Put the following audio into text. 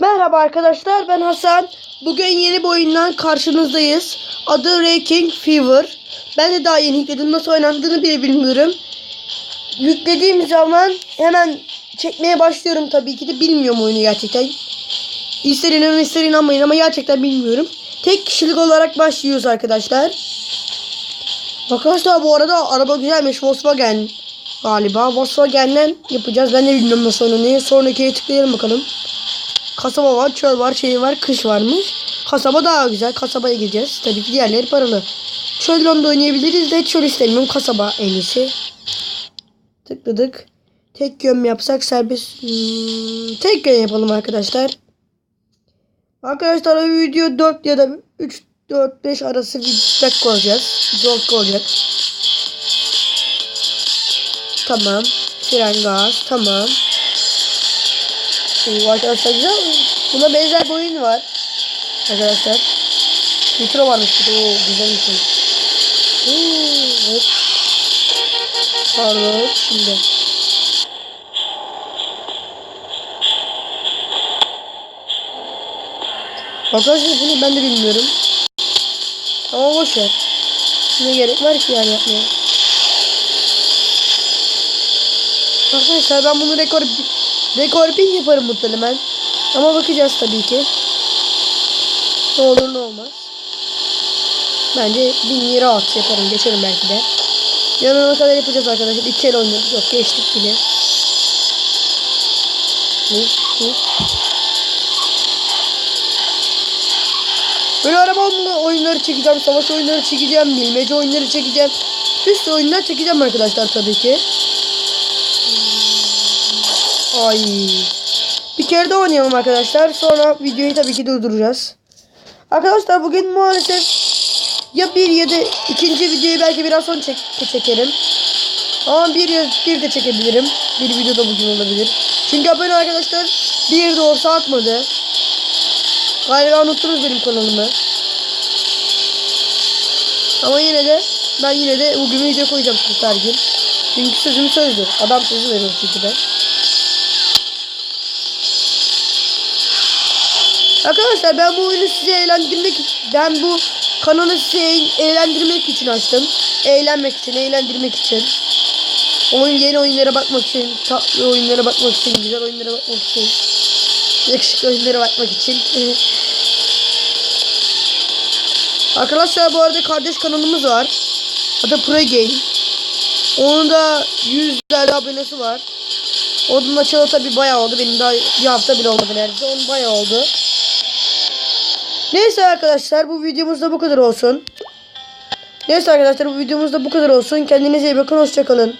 Merhaba arkadaşlar ben Hasan. Bugün yeni bir oyundan karşınızdayız. Adı Raking Fever. Ben de daha yeni yükledim. Nasıl oynandığını bile bilmiyorum. Yüklediğim zaman hemen çekmeye başlıyorum tabii ki de. Bilmiyorum oyunu gerçekten. İster inanın ister inanmayın ama gerçekten bilmiyorum. Tek kişilik olarak başlıyoruz arkadaşlar. Arkadaşlar bu arada araba güzelmiş. Volkswagen galiba. Volkswagen'den yapacağız. Ben de bilmiyorum nasıl oynanıyor. Sonrakiye tıklayalım bakalım. Kasaba var, çöl var, şey var, kış varmış. Kasaba daha güzel. Kasabaya gideceğiz. Tabii ki diğerleri paralı. Çöl onda oynayabiliriz de çöl istemiyorum. Kasaba en iyisi. Tıkladık. Tek yön yapsak serbest. Hmm, tek yön yapalım arkadaşlar. Arkadaşlar video 4 ya da 3 4 5 arası bir dakika olacak. 4 olacak. Tamam. Fren gaz. Tamam. Oo, arkadaşlar güzel. Buna benzer bir oyun var. Arkadaşlar. Nitro varmış bir de. Oo, güzel bir şey. Evet. Pardon şimdi. Arkadaşlar bunu ben de bilmiyorum. Ama boş ver. Ne gerek var ki yani yapmaya. Arkadaşlar ben bunu rekor rekor bin yaparım muhtemelen. Ama bakacağız tabii ki. Ne olur ne olmaz. Bence bin lira at yaparım. Geçerim belki de. Yanına kadar yapacağız arkadaşlar. İki el oynadık. Yok geçtik bile. Böyle araba oyunları çekeceğim. Savaş oyunları çekeceğim. Bilmece oyunları çekeceğim. Bir sürü oyunlar çekeceğim arkadaşlar tabii ki. Ay. Bir kere de oynayalım arkadaşlar. Sonra videoyu tabii ki durduracağız. Arkadaşlar bugün maalesef ya bir ya da ikinci videoyu belki biraz sonra çek çekerim. Ama bir bir de çekebilirim. Bir video da bugün olabilir. Çünkü abone arkadaşlar bir de olsa atmadı. Galiba unuttunuz benim kanalımı. Ama yine de ben yine de bugün video koyacağım her gün. Çünkü sözüm sözdür. Adam sözü veriyor çünkü de. Arkadaşlar ben bu oyunu size eğlendirmek ben bu kanalı size eğlendirmek için açtım. Eğlenmek için, eğlendirmek için. Oyun yeni oyunlara bakmak için, tatlı oyunlara bakmak için, güzel oyunlara bakmak için. Yakışıklı oyunlara bakmak için. Arkadaşlar bu arada kardeş kanalımız var. Adı Pro Game. Onun da yüzlerce abonesi var. Onun açılı tabi bayağı oldu. Benim daha bir hafta bile olmadı neredeyse. Onun bayağı oldu. Neyse arkadaşlar bu videomuzda bu kadar olsun. Neyse arkadaşlar bu videomuzda bu kadar olsun. Kendinize iyi bakın. Hoşçakalın.